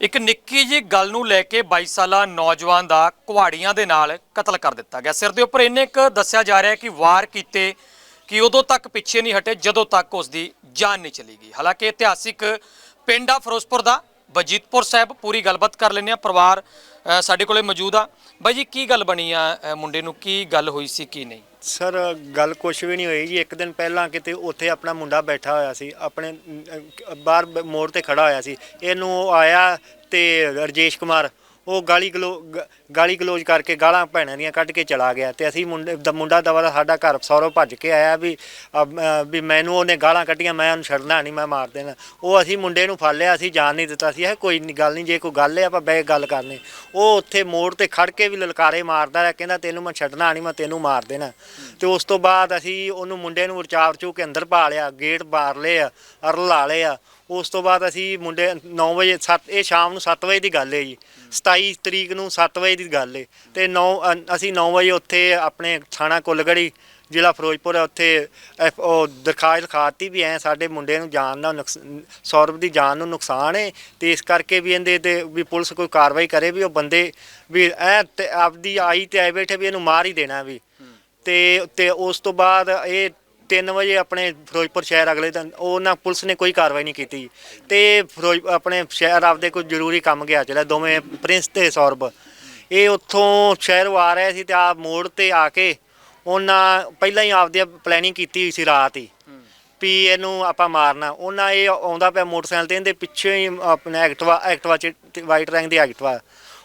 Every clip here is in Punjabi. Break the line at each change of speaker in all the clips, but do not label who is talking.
ਇੱਕ ਨਿੱਕੀ ਜਿਹੀ ਗੱਲ ਨੂੰ ਲੈ ਕੇ 22 ਸਾਲਾ ਨੌਜਵਾਨ ਦਾ ਕੁਹਾੜੀਆਂ ਦੇ ਨਾਲ ਕਤਲ ਕਰ ਦਿੱਤਾ ਗਿਆ। ਸਿਰ ਦੇ ਉੱਪਰ ਇੰਨੇ ਕੁ ਦੱਸਿਆ ਜਾ ਰਿਹਾ ਕਿ ਵਾਰ ਕੀਤੇ ਕਿ ਉਦੋਂ ਤੱਕ ਪਿੱਛੇ ਨਹੀਂ ਹਟੇ, ਜਦੋਂ ਤੱਕ ਉਸ ਦੀ ਜਾਨ ਨਹੀਂ ਚਲੀ ਗਈ। ਹਾਲਾਂਕਿ ਇਤਿਹਾਸਿਕ ਪਿੰਡ ਆ ਫਿਰੋਜ਼ਪੁਰ ਦਾ ਬਜੀਤਪੁਰ ਸਾਹਿਬ ਪੂਰੀ ਗੱਲਬਾਤ ਕਰ ਲੈਂਦੇ ਆ ਪਰਿਵਾਰ ਅ, ਸਾਡੇ ਕੋਲੇ ਮੌਜੂਦ ਆ। ਬਾਈ ਜੀ ਕੀ ਗੱਲ ਬਣੀ ਆ ਅ, ਮੁੰਡੇ ਨੂੰ? ਕੀ ਗੱਲ ਹੋਈ ਸੀ ਕੀ ਨਹੀਂ?
ਸਰ ਗੱਲ ਕੁਛ ਵੀ ਨਹੀਂ ਹੋਈ ਜੀ। ਇੱਕ ਦਿਨ ਪਹਿਲਾਂ ਕਿਤੇ ਉੱਥੇ ਆਪਣਾ ਮੁੰਡਾ ਬੈਠਾ ਹੋਇਆ ਸੀ। ਆਪਣੇ ਅਮ, ਅਹ, ਬਾਹਰ ਬ- ਮੋੜ ਤੇ ਖੜਾ ਹੋਇਆ ਸੀ। ਇਹਨੂੰ ਉਹ ਆਇਆ ਤੇ ਰਜੇਸ਼ ਕੁਮਾਰ ਉਹ ਗਾਲੀ ਗਲੋ ਗ- ਗਾਲੀ ਗਲੋਜ ਕਰਕੇ ਗਾਲਾਂ ਭੈਣਾਂ ਦੀਆਂ ਕੱਢ ਕੇ ਚਲਾ ਗਿਆ ਤੇ ਅਸੀਂ ਮੁੰਡੇ ਦਾ ਮੁੰਡਾ ਦਵਾ ਦਾ ਸਾਡਾ ਘਰ ਸੌਰਵ ਭੱਜ ਕੇ ਆਇਆ ਵੀ ਅਬ, ਅਹ, ਵੀ ਮੈਨੂੰ ਉਹਨੇ ਗਾਲਾਂ ਕੱਢੀਆਂ ਮੈਂ ਉਹਨੂੰ ਛੱਡਣਾ ਨਹੀਂ ਮੈਂ ਮਾਰ ਦੇਣਾ। ਉਹ ਅਸੀਂ ਮੁੰਡੇ ਨੂੰ ਫੜ ਲਿਆ ਅਸੀਂ ਜਾਣ ਨਹੀਂ ਦਿੱਤਾ ਸੀ ਇਹ ਕੋਈ ਨਹੀਂ ਗੱਲ ਨਹੀਂ ਜੇ ਕੋਈ ਗੱਲ ਹੈ ਆਪਾਂ ਬਹਿ ਕੇ ਗੱਲ ਕਰਨੀ। ਉਹ ਉੱਥੇ ਮੋੜ ਤੇ ਖੜ ਕੇ ਵੀ ਲਲਕਾਰੇ ਮਾਰਦਾ ਰਿਹਾ ਕਹਿੰਦਾ ਤੈਨੂੰ ਮੈਂ ਛੱਡਣਾ ਨਹੀਂ ਮੈਂ ਤੈਨੂੰ ਮਾਰ ਦੇਣਾ। ਤੇ ਉਸ ਤੋਂ ਬਾਅਦ ਅਸੀਂ ਉਹਨੂੰ ਮੁੰਡੇ ਨੂੰ ਰਚਾਵ ਚੂ ਕੇ ਅੰਦਰ ਪਾ ਲਿਆ ਗੇਟ ਬਾਰ ਲਏ ਆ ਅਰ ਲਾ ਲਏ ਆ। ਉਸ ਤੋਂ ਬਾਅਦ ਅਸੀਂ ਮੁੰਡੇ 9 ਵਜੇ 7 ਇਹ ਸ਼ਾਮ ਨੂੰ 7 ਵਜੇ ਦੀ ਗੱਲ ਹੈ ਜੀ। 27 ਤਰੀਕ ਨੂੰ 7 ਵਜੇ ਦੀ ਗੱਲ ਹੈ ਤੇ 9 ਅਸੀਂ 9 ਵਜੇ ਉੱਥੇ ਆਪਣੇ ਥਾਣਾ ਕੁੱਲਗੜੀ ਜ਼ਿਲ੍ਹਾ ਫਿਰੋਜ਼ਪੁਰ ਹੈ, ਉੱਥੇ ਉਹ ਦਰਖਾਸਤ ਲਿਖਾਤੀ ਵੀ ਐ ਸਾਡੇ ਮੁੰਡੇ ਨੂੰ ਜਾਨ ਦਾ ਸੌਰਵ ਦੀ ਜਾਨ ਨੂੰ ਨੁਕਸਾਨ ਹੈ ਤੇ ਇਸ ਕਰਕੇ ਵੀ ਇਹਦੇ ਤੇ ਵੀ ਪੁਲਿਸ ਕੋਈ ਕਾਰਵਾਈ ਕਰੇ ਵੀ ਉਹ ਬੰਦੇ ਵੀ ਐ ਆਪਦੀ ਆਈ ਤੇ ਆਏ ਬੈਠੇ ਵੀ ਇਹਨੂੰ ਮਾਰ ਹੀ ਦੇਣਾ ਵੀ। ਤੇ ਤੇ ਉਸ ਤੋਂ ਬਾਅਦ ਇਹ 3 ਵਜੇ ਆਪਣੇ ਫਿਰੋਜ਼ਪੁਰ ਸ਼ਹਿਰ ਅਗਲੇ ਦਿਨ, ਉਹਨਾਂ ਪੁਲਿਸ ਨੇ ਕੋਈ ਕਾਰਵਾਈ ਨਹੀਂ ਕੀਤੀ। ਤੇ ਫਿਰੋਜ਼, ਆਪਣੇ ਸ਼ਹਿਰ ਆਪਦੇ ਕੋਈ ਜ਼ਰੂਰੀ ਕੰਮ ਗਿਆ ਚਲਾ, ਦੋਵੇਂ ਪ੍ਰਿੰਸ ਤੇ ਸੌਰਭ। ਇਹ ਉੱਥੋਂ ਸ਼ਹਿਰ ਆ ਰਹੇ ਸੀ ਤੇ ਆ ਮੋੜ ਤੇ ਆ ਕੇ ਉਹਨਾਂ ਪਹਿਲਾਂ ਹੀ ਆਪਦੀ ਪਲੈਨਿੰਗ ਕੀਤੀ ਹੋਈ ਸੀ ਰਾਤ ਹੀ। ਵੀ ਇਹਨੂੰ ਆਪਾਂ ਮਾਰਨਾ। ਉਹਨਾਂ ਇਹ ਆਉਂਦਾ ਪਿਆ ਮੋਟਰਸਾਈਕਲ ਤੇ, ਇਹਦੇ ਪਿੱਛੇ ਹੀ ਆਪਣਾ ਐਕਟਵਾ ਐਕਟਵਾ ਚ ਵਾਈਟ ਰੰਗ ਦੀ ਐਕਟਵਾ।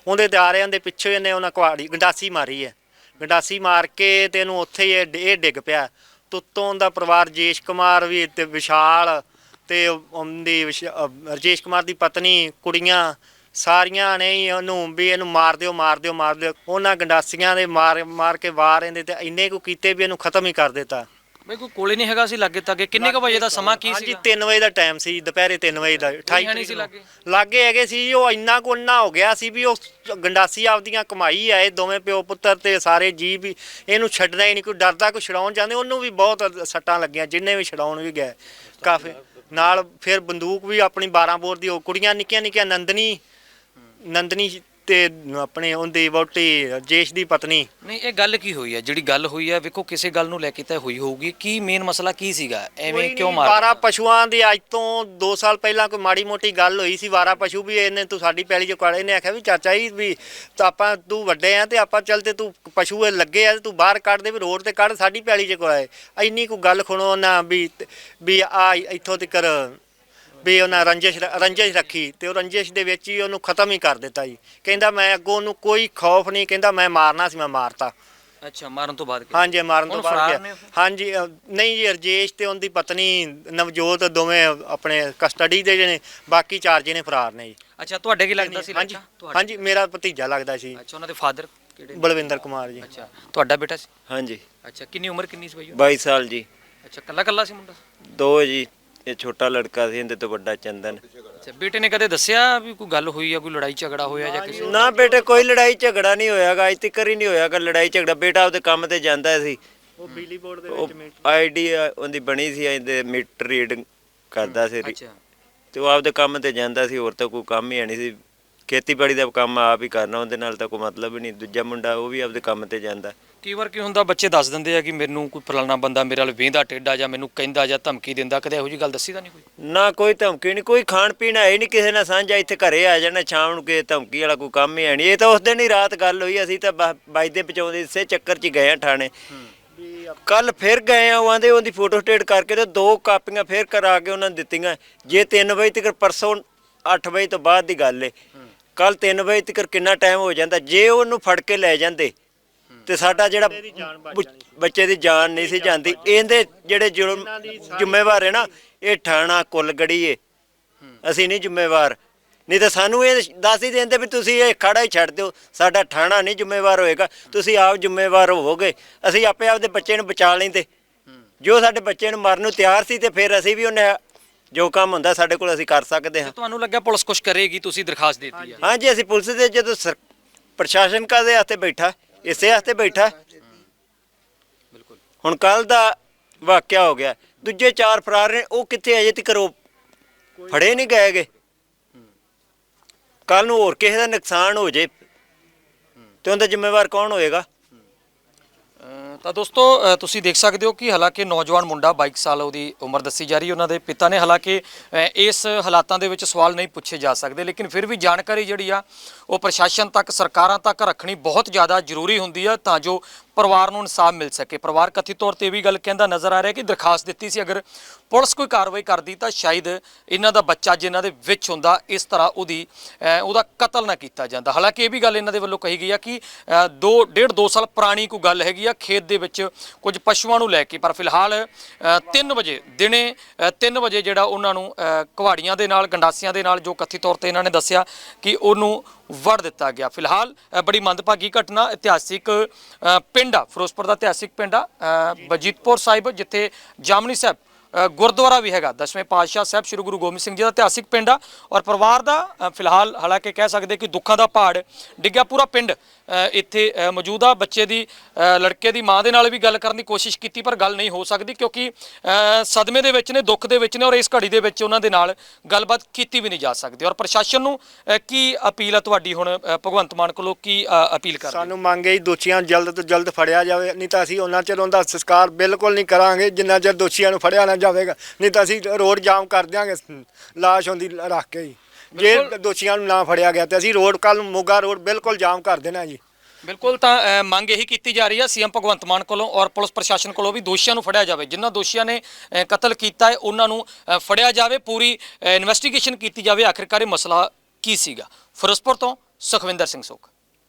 ਉਹਦੇ ਤੇ ਆ ਰਹੇ, ਉਹਦੇ ਪਿੱਛੇ ਇਹਨੇ ਉਹਨਾਂ ਕੁਆੜੀ ਗੰਡਾਸੀ ਮਾਰੀ ਹੈ। ਗੰਡਾਸੀ ਮਾਰ ਕੇ ਤੇ ਇਹਨੂੰ ਉੱਥੇ ਹੀ ਇਹ ਡਿੱਗ ਪਿਆ। ਤੁੱਤੋਂ ਦਾ ਪਰਿਵਾਰ ਜੇਸ਼ ਕੁਮਾਰ ਵੀ ਤੇ ਵਿਸ਼ਾਲ ਤੇ ਉਹਦੀ ਵਿਸ਼- ਅਹ, ਰਜੇਸ਼ ਕੁਮਾਰ ਦੀ ਪਤਨੀ, ਕੁੜੀਆਂ ਸਾਰੀਆਂ ਨੇ ਹੀ ਉਹਨੂੰ ਵੀ ਇਹਨੂੰ ਮਾਰ ਦਿਓ ਮਾਰ ਦਿਓ ਮਾਰ ਦਿਓ ਉਹਨਾਂ ਗੰਡਾਸੀਆਂ ਦੇ ਮਾਰ ਮਾਰ ਕੇ ਵਾਰ ਇਹਦੇ ਤੇ ਇੰਨੇ ਕੁ ਕੀਤੇ ਵੀ ਇਹਨੂੰ ਖਤਮ ਹੀ ਕਰ ਦਿੱਤਾ।
ਬਈ ਕੋਈ ਕੋਲੇ ਨਹੀਂ ਹੈਗਾ ਸੀ ਲੱਗੇ ਤੱਕੇ ਕਿੰਨੇ ਕੁ ਵਜੇ ਦਾ ਸਮਾਂ ਕੀ
ਹਾਂਜੀ
ਸੀ
3 ਵਜੇ ਦਾ ਟਾਈਮ ਸੀ ਦੁਪਹਿਰੇ 3 ਵਜੇ ਦਾ 28
ਹੈ ਨਹੀਂ
ਤਰੀਕ
ਸੀ
ਨੂੰ।
ਲਾਗੇ?
ਲਾਗੇ ਹੈਗੇ ਸੀ ਉਹ ਇੰਨਾ ਕੁ ਇੰਨਾ ਹੋ ਗਿਆ ਸੀ ਵੀ ਉਹ ਗੰਡਾਸੀ ਆਪਦੀਆਂ ਕਮਾਈ ਆਏ ਦੋਵੇਂ ਪਿਓ ਪੁੱਤਰ ਤੇ ਸਾਰੇ ਜੀ ਵੀ ਇਹਨੂੰ ਛੱਡਣਾ ਹੀ ਨਹੀਂ ਕੋਈ ਡਰਦਾ ਕੋਈ ਛਡਾਉਣ ਜਾਂਦੇ ਉਹਨੂੰ ਵੀ ਬਹੁਤ ਸੱਟਾਂ ਲੱਗੀਆਂ ਜਿੰਨੇ ਵੀ ਛਡਾਉਣ ਵੀ ਗਏ ਕਾਫੀ ਨਾਲ ਫਿਰ ਬੰਦੂਕ ਵੀ ਆਪਣੀ 12 ਬੋਰ ਦੀ ਉਹ ਕੁੜੀਆਂ ਨਿੱਕੀਆਂ ਨਿੱਕੀਆਂ ਨੰਦਨੀ ਨੰਦਨੀ ਤੇ ਆਪਣੇ ਉਹਦੀ ਵਹੁਟੀ ਜੇਸ਼ ਦੀ ਪਤਨੀ।
ਨਹੀਂ ਇਹ ਗੱਲ ਕੀ ਹੋਈ ਹੈ ਜਿਹੜੀ ਗੱਲ ਹੋਈ ਹੈ ਵੇਖੋ ਕਿਸੇ ਗੱਲ ਨੂੰ ਲੈ ਕੇ ਤਾਂ ਹੋਈ ਹੋਊਗੀ। ਕੀ ਮੇਨ ਮਸਲਾ ਕੀ ਸੀਗਾ? ਐਵੇਂ ਕਿਉਂ ਮਾਰ
ਵਾਰਾ ਪਸ਼ੂਆਂ ਦੀ ਅੱਜ ਤੋਂ 2 ਸਾਲ ਪਹਿਲਾਂ ਕੋਈ ਮਾੜੀ ਮੋਟੀ ਗੱਲ ਹੋਈ ਸੀ ਵਾਰਾ ਪਸ਼ੂ ਵੀ ਇਹਨੇ ਤੂੰ ਸਾਡੀ ਪੈਲੀ ਚ ਕਾੜੇ ਨੇ ਆਖਿਆ ਵੀ ਚਾਚਾ ਜੀ ਵੀ ਤਾਂ ਆਪਾਂ ਤੂੰ ਵੱਡੇ ਆ ਤੇ ਆਪਾਂ ਚੱਲ ਤੇ ਤੂੰ ਪਸ਼ੂ ਇਹ ਲੱਗੇ ਆ ਤੇ ਤੂੰ ਬਾਹਰ ਕੱਢ ਦੇ ਵੀ ਰੋਡ ਤੇ ਕੱਢ ਸਾਡੀ ਪੈਲੀ ਚ ਕੋਲੇ। ਇੰਨੀ ਕੋ ਗੱਲ ਖੁਣੋ ਨਾ ਵੀ ਵੀ ਆ ਇੱਥੋਂ ਤੱਕਰ ਵੀ ਉਹਨਾਂ ਰੰਜਿਸ਼ ਰੰਜਿਸ਼ ਰੱਖੀ ਤੇ ਉਹ ਰੰਜਿਸ਼ ਦੇ ਵਿੱਚ ਹੀ ਉਹਨੂੰ ਖਤਮ ਹੀ ਕਰ ਦਿੱਤਾ ਜੀ ਕਹਿੰਦਾ ਮੈਂ ਅੱਗੋਂ ਉਹਨੂੰ ਕੋਈ ਖੌਫ ਨਹੀਂ ਕਹਿੰਦਾ ਮੈਂ ਮਾਰਨਾ ਸੀ ਮੈਂ ਮਾਰਤਾ
ਅੱਛਾ ਮਾਰਨ ਤੋਂ ਬਾਅਦ ਕੀ?
ਹਾਂਜੀ ਮਾਰਨ ਤੋਂ
ਹੁਣ
ਬਾਅਦ
ਫਰਾਰ
ਗਿਆ।
ਨੇ ਉਹ?
ਹਾਂਜੀ ਅ, ਨਹੀਂ ਜੀ ਰਜੇਸ਼ ਤੇ ਉਹਦੀ ਪਤਨੀ ਨਵਜੋਤ ਦੋਵੇਂ ਆਪਣੇ ਕਸਟਡੀ ਦੇ ਜਿਹੜੇ ਬਾਕੀ ਚਾਰ ਜਿਹਨੇ ਫਰਾਰ ਨੇ ਜੀ
ਅੱਛਾ ਤੁਹਾਡੇ ਕੀ ਲੱਗਦਾ ਸੀ
ਹਾਂਜੀ
ਲੜਕਾ? ਤੁਹਾਡੇ?
ਹਾਂਜੀ ਮੇਰਾ ਭਤੀਜਾ ਲੱਗਦਾ ਸੀ
ਅੱਛਾ ਉਹਨਾਂ ਦੇ ਫਾਦਰ ਕਿਹੜੇ
ਬਲਵਿੰਦਰ ਕੁਮਾਰ ਜੀ
ਅੱਛਾ ਤੁਹਾਡਾ ਬੇਟਾ ਸੀ
ਹਾਂਜੀ
ਅੱਛਾ ਕਿੰਨੀ ਉਮਰ ਕਿੰਨੀ ਸੀ ਬਈ ਉਹ?
22 ਸਾਲ ਜੀ
ਅੱਛਾ ਕੱਲਾ ਕੱਲਾ ਸੀ ਮੁੰਡਾ
ਦੋ ਜੀ ਇਹ ਛੋਟਾ ਲੜਕਾ ਸੀ ਇਹਦੇ ਤੋਂ ਵੱਡਾ ਚੰਦਨ।
ਅੱਛਾ ਬੇਟੇ ਨੇ ਕਦੇ ਦੱਸਿਆ ਵੀ ਕੋਈ ਗੱਲ ਹੋਈ ਆ ਕੋਈ ਲੜਾਈ ਝਗੜਾ ਹੋਇਆ ਜਾਂ ਕਿਸੇ
ਨਾ ਬੇਟੇ ਕੋਈ ਲੜਾਈ ਝਗੜਾ ਨਹੀਂ ਹੋਇਆਗਾ ਅੱਜ ਤੱਕ ਹੀ ਨਹੀਂ ਹੋਇਆਗਾ ਲੜਾਈ ਝਗੜਾ। ਬੇਟਾ ਆਪਦੇ ਕੰਮ ਤੇ ਜਾਂਦਾ ਸੀ।
ਉਹ ਬਿਜਲੀ ਬੋਰਡ ਦੇ
ਉਹ ਆਈਡੀ ਉਹਦੀ ਬਣੀ ਸੀ ਇਹਦੇ ਮੀਟਰ ਰੀਡਿੰਗ ਕਰਦਾ ਸੀ।
ਅੱਛਾ।
ਤੇ ਉਹ ਆਪਦੇ ਕੰਮ ਤੇ ਜਾਂਦਾ ਸੀ ਹੋਰ ਤਾਂ ਕੋਈ ਕੰਮ ਹੀ ਨਹੀਂ ਸੀ। ਖੇਤੀਬਾੜੀ ਦਾ ਕੰਮ ਆਪ ਹੀ ਕਰਨਾ ਉਹਦੇ ਨਾਲ ਤਾਂ ਕੋਈ ਮਤਲਬ ਹੀ ਨਹੀਂ। ਦੂਜਾ ਮੁੰਡਾ ਉਹ ਵੀ ਆਪਦੇ ਕੰਮ ਤੇ ਜਾਂਦਾ।
ਕਈ ਵਾਰ ਕੀ ਹੁੰਦਾ ਬੱਚੇ ਦੱਸ ਦਿੰਦੇ ਆ ਕਿ ਮੈਨੂੰ ਕੋਈ ਫਲਾਣਾ ਬੰਦਾ ਮੇਰੇ ਨਾਲ ਵੇਂਦਾ ਟੇਡਾ ਜਾਂ ਮੈਨੂੰ ਕਹਿੰਦਾ ਜਾਂ ਧਮਕੀ ਦਿੰਦਾ ਕਦੇ ਇਹੋ ਜੀ ਗੱਲ ਦੱਸੀ ਤਾਂ ਨਹੀਂ ਕੋਈ?
ਨਾ ਕੋਈ ਧਮਕੀ ਨਹੀਂ ਕੋਈ ਖਾਣ ਪੀਣ ਹੈ ਹੀ ਨਹੀਂ ਕਿਸੇ ਨਾਲ ਸਾਂਝਾ ਇੱਥੇ ਘਰੇ ਆ ਜਾਣਾ ਸ਼ਾਮ ਨੂੰ ਕਿਸੇ ਧਮਕੀ ਵਾਲਾ ਕੋਈ ਕੰਮ ਹੀ ਹੈ ਨਹੀਂ। ਇਹ ਤਾਂ ਉਸ ਦਿਨ ਹੀ ਰਾਤ ਗੱਲ ਹੋਈ ਅਸੀਂ ਤਾਂ ਬ- ਵੱਜਦੇ ਪਚਾਉਂਦੇ ਇਸੇ ਚੱਕਰ 'ਚ ਹੀ ਗਏ ਆ ਥਾਣੇ। ਕੱਲ ਫਿਰ ਗਏ ਆ ਉਹ ਆਂਦੇ ਉਹਦੀ ਫੋਟੋ ਸਟੇਟ ਕਰਕੇ ਤੇ ਦੋ ਕਾਪੀਆਂ ਫਿਰ ਕਰਾ ਕੇ ਉਹਨਾਂ ਨੂੰ ਦਿੱਤੀਆਂ। ਜੇ 3 ਵਜੇ ਤੱਕ ਪਰਸੋਂ 8 ਵਜੇ ਤੋਂ ਬਾਅਦ ਦੀ ਗੱਲ ਏ। ਕੱਲ 3 ਵਜੇ ਤੱਕ ਕਿੰਨਾ ਟਾਈਮ ਹੋ ਜਾਂਦਾ ਜੇ ਉਹਨੂੰ ਫੜ ਕੇ ਲੈ ਜਾਂਦੇ ਤੇ ਸਾਡਾ ਜਿਹੜਾ ਬੱਚ- ਦੀ ਜਾਨ ਨਹੀਂ ਸੀ ਜਾਂਦੀ। ਇਹਦੇ ਜਿਹੜੇ ਜੁਰਮ ਜ਼ਿੰਮੇਵਾਰ ਹੈ ਨਾ ਇਹ ਠਾਣਾ ਕੁੱਲਗੜੀ ਏ। ਅਸੀਂ ਨਹੀਂ ਜ਼ਿੰਮੇਵਾਰ। ਨਹੀਂ ਤਾਂ ਸਾਨੂੰ ਇਹ ਦੱਸ ਹੀ ਦਿੰਦੇ ਵੀ ਤੁਸੀਂ ਇਹ ਖੜਾ ਹੀ ਛੱਡ ਦਿਓ। ਸਾਡਾ ਠਾਣਾ ਨਹੀਂ ਜ਼ਿੰਮੇਵਾਰ ਹੋਏਗਾ। ਤੁਸੀਂ ਆਪ ਜ਼ਿੰਮੇਵਾਰ ਹੋਵੋਗੇ। ਅਸੀਂ ਆਪੇ ਆਪਦੇ ਬੱਚੇ ਨੂੰ ਬਚਾ ਲੈਂਦੇ। ਜੋ ਸਾਡੇ ਬੱਚੇ ਨੂੰ ਮਰਨ ਨੂੰ ਤਿਆਰ ਸੀ ਤੇ ਫਿਰ ਅਸੀਂ ਵੀ ਉਹਨੇ ਜੋ ਕੰਮ ਹੁੰਦਾ ਸਾਡੇ ਕੋਲ ਅਸੀਂ ਕਰ ਸਕਦੇ ਹਾਂ।
ਤੁਹਾਨੂੰ ਲੱਗਿਆ ਪੁਲਿਸ ਕੁਝ ਕਰੇਗੀ ਤੁਸੀਂ ਦਰਖਾਸਤ ਦੇ ਦਿੱਤੀ ਆ
ਹਾਂਜੀ ਅਸੀਂ ਪੁਲਿਸ ਦੇ ਜਦੋਂ ਸਰ- ਪ੍ਰਸ਼ਾਸਨ ਕਾਦੇ ਹੱਥੇ ਬੈਠਾ ਇਸੇ ਹੱਥੇ ਬੈਠਾ।
ਬਿਲਕੁਲ।
ਹੁਣ ਕੱਲ ਦਾ ਵਾਕਿਆ ਹੋ ਗਿਆ। ਦੂਜੇ ਚਾਰ ਫਰਾਰ ਨੇ ਉਹ ਕਿੱਥੇ ਅਜੇ ਤੱਕ ਉਹ ਫੜੇ ਨਹੀਂ ਗਏਗੇ ਕੱਲ ਨੂੰ ਹੋਰ ਕਿਸੇ ਦਾ ਨੁਕਸਾਨ ਹੋ ਜੇ ਤੇ ਉਹਦਾ ਜ਼ਿੰਮੇਵਾਰ ਕੌਣ ਹੋਏਗਾ?
ਤਾਂ ਦੋਸਤੋ ਤੁਸੀਂ ਦੇਖ ਸਕਦੇ ਹੋ ਕਿ ਹਾਲਾਂਕਿ ਨੌਜਵਾਨ ਮੁੰਡਾ 22 ਸਾਲ ਉਹਦੀ ਉਮਰ ਦੱਸੀ ਜਾ ਰਹੀ ਉਹਨਾਂ ਦੇ ਪਿਤਾ ਨੇ ਹਾਲਾਂਕਿ ਇਸ ਹਾਲਾਤਾਂ ਦੇ ਵਿੱਚ ਸਵਾਲ ਨਹੀਂ ਪੁੱਛੇ ਜਾ ਸਕਦੇ, ਲੇਕਿਨ ਫਿਰ ਵੀ ਜਾਣਕਾਰੀ ਜਿਹੜੀ ਆ, ਉਹ ਪ੍ਰਸ਼ਾਸਨ ਤੱਕ, ਸਰਕਾਰਾਂ ਤੱਕ ਰੱਖਣੀ ਬਹੁਤ ਜ਼ਿਆਦਾ ਜ਼ਰੂਰੀ ਹੁੰਦੀ ਆ ਤਾਂ ਜੋ ਪਰਿਵਾਰ ਨੂੰ ਇਨਸਾਫ ਮਿਲ ਸਕੇ। ਪਰਿਵਾਰ ਕਥਿਤ ਤੌਰ ਤੇ ਇਹ ਵੀ ਗੱਲ ਕਹਿੰਦਾ ਨਜ਼ਰ ਆ ਰਿਹਾ ਕਿ ਦਰਖਾਸਤ ਦਿੱਤੀ ਸੀ ਅਗਰ ਪੁਲਿਸ ਕੋਈ ਕਾਰਵਾਈ ਕਰਦੀ ਤਾਂ ਸ਼ਾਇਦ ਇਹਨਾਂ ਦਾ ਬੱਚਾ ਜਿਨ੍ਹਾਂ ਦੇ ਵਿੱਚ ਹੁੰਦਾ ਇਸ ਤਰ੍ਹਾਂ ਉਹਦੀ ਉਹਦਾ ਕਤਲ ਨਾ ਕੀਤਾ ਜਾਂਦਾ। ਹਾਲਾਂਕਿ ਇਹ ਵੀ ਗੱਲ ਇਹਨਾਂ ਦੇ ਵੱਲੋਂ ਕਹੀ ਗਈ ਆ ਕਿ ਅ, ਦੋ ਡੇਢ ਦੋ ਸਾਲ ਪੁਰਾਣੀ ਕੋਈ ਗੱਲ ਹੈਗੀ ਆ ਖੇਤ ਦੇ ਵਿੱਚ ਕੁਝ ਪਸ਼ੂਆਂ ਨੂੰ ਲੈ ਕੇ। ਪਰ ਫਿਲਹਾਲ 3 ਵਜੇ ਦਿਨੇ 3 ਵਜੇ ਜਿਹੜਾ ਉਹਨਾਂ ਨੂੰ ਕੁਹਾੜੀਆਂ ਦੇ ਨਾਲ ਗੰਡਾਸੀਆਂ ਦੇ ਨਾਲ ਜੋ ਕਥਿਤ ਤੌਰ ਤੇ ਇਹਨਾਂ ਨੇ ਦੱਸਿਆ ਕਿ ਉਹਨੂੰ ਵੜ ਦਿੱਤਾ ਗਿਆ। ਫਿਲਹਾਲ ਬੜੀ ਮੰਦਭਾਗੀ ਘਟਨਾ ਇਤਿਹਾਸਿਕ ਪਿੰਡ ਆ, ਫਿਰੋਜ਼ਪੁਰ ਦਾ ਇਤਿਹਾਸਿਕ ਪਿੰਡ ਆ ਬਜੀਤਪੁਰ ਸਾਹਿਬ, ਜਿੱਥੇ ਜਾਮਨੀ ਸਾਹਿਬ ਗੁਰਦੁਆਰਾ ਵੀ ਹੈਗਾ, ਦਸਵੇਂ ਪਾਤਸ਼ਾਹ ਸਾਹਿਬ ਸ੍ਰੀ ਗੁਰੂ ਗੋਬਿੰਦ ਸਿੰਘ ਜੀ ਦਾ ਇਤਿਹਾਸਿਕ ਪਿੰਡ ਆ ਔਰ ਪਰਿਵਾਰ ਦਾ ਫਿਲਹਾਲ ਹਾਲਾਂਕਿ ਕਹਿ ਸਕਦੇ ਕਿ ਦੁੱਖਾਂ ਦਾ ਪਹਾੜ ਡਿੱਗਿਆ ਪੂਰਾ ਪਿੰਡ ਇੱਥੇ ਮੌਜੂਦ ਆ। ਬੱਚੇ ਦੀ ਲੜਕੇ ਦੀ ਮਾਂ ਦੇ ਨਾਲ ਵੀ ਗੱਲ ਕਰਨ ਦੀ ਕੋਸ਼ਿਸ਼ ਕੀਤੀ, ਪਰ ਗੱਲ ਨਹੀਂ ਹੋ ਸਕਦੀ ਕਿਉਂਕਿ ਸਦਮੇ ਦੇ ਵਿੱਚ ਨੇ, ਦੁੱਖ ਦੇ ਵਿੱਚ ਨੇ ਔਰ ਇਸ ਘੜੀ ਦੇ ਵਿੱਚ ਉਹਨਾਂ ਦੇ ਨਾਲ ਗੱਲਬਾਤ ਕੀਤੀ ਵੀ ਨਹੀਂ ਜਾ ਸਕਦੀ। ਔਰ ਪ੍ਰਸ਼ਾਸਨ ਨੂੰ ਕੀ ਅਪੀਲ ਆ ਤੁਹਾਡੀ ਹੁਣ ਭਗਵੰਤ ਮਾਨ ਕੋਲੋਂ? ਕੀ ਅਪੀਲ ਕਰਦੇ?
ਸਾਨੂੰ ਮੰਗ ਹੈ ਜੀ ਦੋਸ਼ੀਆਂ ਜਲਦ ਤੋਂ ਜਲਦ ਫੜਿਆ ਜਾਵੇ, ਨਹੀਂ ਤਾਂ ਅਸੀਂ ਉਹਨਾਂ ਚਿਰ ਉਹਦਾ ਸੰਸਕਾਰ ਬਿਲਕੁਲ ਨਹੀਂ ਕਰਾਂਗੇ, ਜਿੰਨਾ ਚਿਰ ਦੋਸ਼ੀਆਂ ਨੂੰ ਫੜਿਆ ਨਾ ਜਾਵੇਗਾ। ਨਹੀਂ ਤਾਂ ਅਸੀਂ ਰੋਡ ਜਾਮ ਕਰ ਦਿਆਂਗੇ। ਲਾਸ਼ ਹੁੰਦੀ ਰੱਖ ਕੇ ਜੀ। ਜੇ। ਦੋਸ਼ੀਆਂ ਨੂੰ ਨਾ ਫੜਿਆ ਗਿਆ ਤੇ ਅਸੀਂ ਰੋਡ ਕੱਲ ਮੋਗਾ ਰੋਡ ਬਿਲਕੁਲ ਜਾਮ ਕਰ ਦੇਣਾ ਜੀ।
ਬਿਲਕੁਲ ਤਾਂ ਮੰਗ ਇਹੀ ਕੀਤੀ ਜਾ ਰਹੀ ਹੈ ਸੀਐਮ ਭਗਵੰਤ ਮਾਨ ਕੋਲੋਂ ਔਰ ਪੁਲਿਸ ਪ੍ਰਸ਼ਾਸਨ ਕੋਲੋਂ ਵੀ ਦੋਸ਼ੀਆਂ ਨੂੰ ਫੜਿਆ ਜਾਵੇ। ਜਿਨ੍ਹਾਂ ਦੋਸ਼ੀਆਂ ਨੇ ਕਤਲ ਕੀਤਾ ਹੈ ਉਹਨਾਂ ਨੂੰ ਫੜਿਆ ਜਾਵੇ। ਪੂਰੀ ਇਨਵੈਸਟੀਗੇਸ਼ਨ ਕੀਤੀ ਜਾਵੇ। ਆਖਿਰਕਾਰ ਇਹ ਮਸਲਾ ਕੀ ਸੀਗਾ? ਫਿਰੋਜ਼ਪੁਰ ਤੋਂ ਸੁਖਵਿੰਦਰ ਸਿੰਘ ਸੁਖ